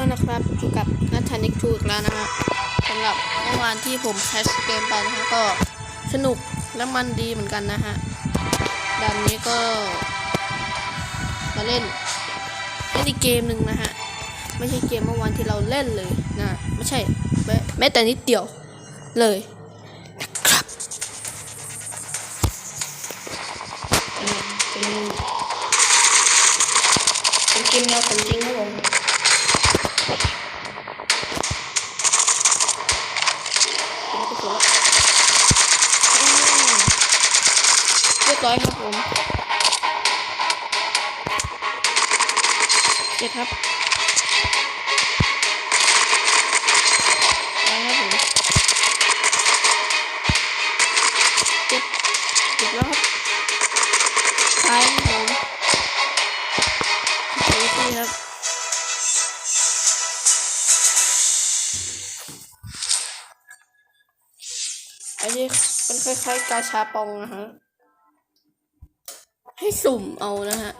ด้วยนะครับอยู่กับนัทนิกทูอีกแล้วนะฮะสำหรับเมื่อวานที่ผมแคสเกมไปนะฮะก็สนุกและมันดีเหมือนกันนะฮะด่านนี้ก็ มาเล่นเล่นอีกเกมหนึ่งนะฮะ ไม่ใช่เกมเมื่อวานที่เราเล่นเลยนะ ไม่ใช่แม้แต่นิดเดียวเลยนะครับเป็นเป็นเกมแนวสมจริงครับผม เรียบร้อยครับผมเจ็บครับไปครับผมเจ็บเจ็บแล้วครับตาย อันนี้เป็นคล้ายๆ กาชาปองนะฮะ ให้สุ่มเอานะฮะ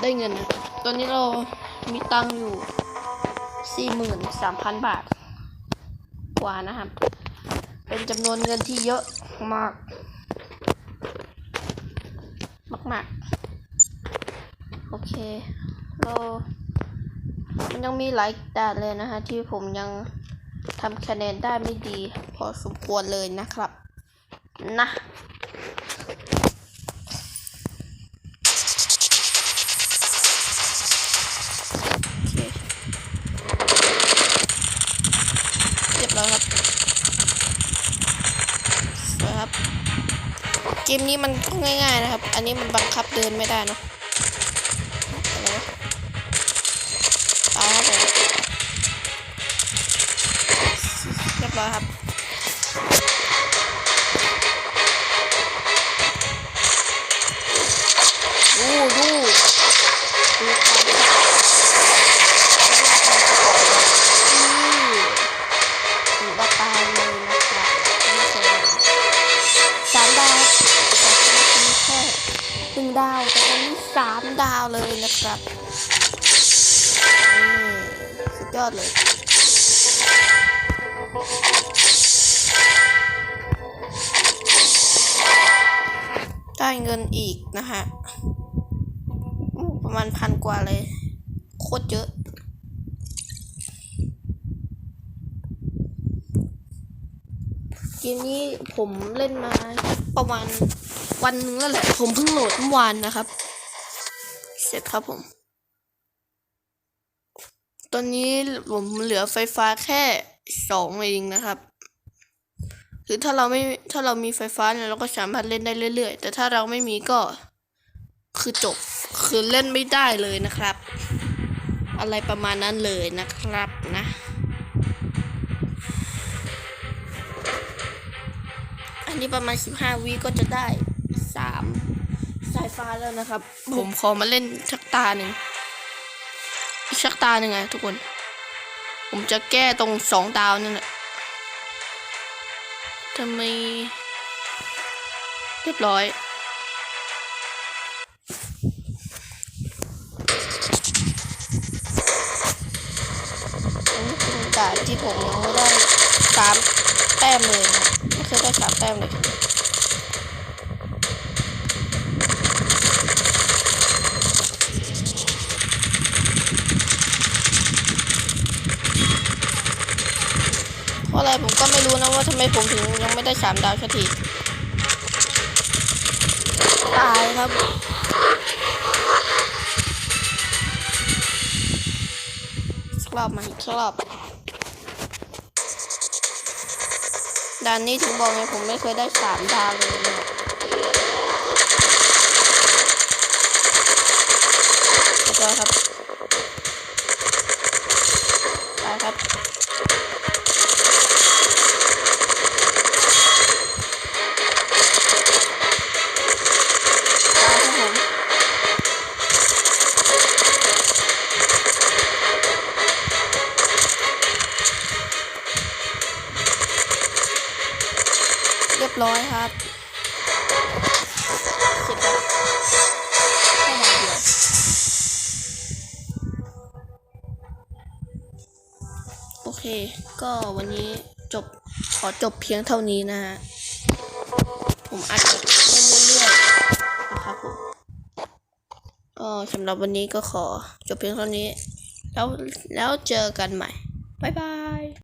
ได้เงินนะตอนนี้เรามีตังอยู่สี่หมื่นสามพันบาท กว่านะครับ เป็นจำนวนเงินที่เยอะมาก มากๆ โอเค เรามันยังมีหลายด่านเลยนะฮะที่ผมยัง ทำคะแนนได้ไม่ดี พอสมควรเลยนะครับ นะโอเคเรียบร้อยครับสวยครับ เกมนี้มันก็ง่ายๆนะครับ อันนี้มันบังคับเดินไม่ได้เนะอะไรวะตายครับผมเรียบร้อยครับดูดูดูความนี่ถือว่าตายเลยนะครับไม่ใช่สามดาวแต่ตอนนี้แค่หนึ่งดาวแต่ตอนนี้สามดาวเลยนะครับนี่สุดยอดเลย ได้เงินอีกนะฮะ ประมาณพันกว่าเลย โคตรเยอะเกมนี้ผมเล่นมาประมาณวันนึงแล้วแหละ ผมเพิ่งโหลดเมื่อวานนะครับ เสร็จครับผม ตอนนี้ผมเหลือไฟฟ้าแค่ สองเองนะครับคือถ้าเราไม่ถ้าเรามีไฟฟ้าเนี่ยเราก็สามารถเล่นได้เรื่อย ๆ แต่ถ้าเราไม่มีก็คือจบคือเล่นไม่ได้เลยนะครับ อะไรประมาณนั้นเลยนะครับนะ อันนี้ประมาณ 15วิก็จะได้สามสายฟ้าแล้วนะครับ ผมขอมาเล่นชักตาหนึ่งชักตาหนึ่งไงทุกคน ผมจะแก้ตรงสองดาวนั่นแหละทำไมเรียบร้อยอันนี้เป็นด่านที่ผมยังไม่ได้สามแต้มเลย ไม่เคยได้สามแต้มเลย เพราะ อะไรผมก็ไม่รู้นะว่าทำไมผมถึงยังไม่ได้สามดาวสักทีตายครับสักรอบมาอีกสักรอบด่านนี้ถึงบอกไงผมไม่เคยได้สามดาวเลยเนี่ยเรียบร้อยครับตายครับ ร้อยครับเสร็จแล้แค่นาเดียวโอเค ก็วันนี้จบขอจบเพียงเท่านี้นะฮะผมอัดเรื่อยๆนะครับผมก็สำหรับวันนี้ก็ขอจบเพียงเท่านี้ แล้วแล้วเจอกันใหม่ บ๊ายบาย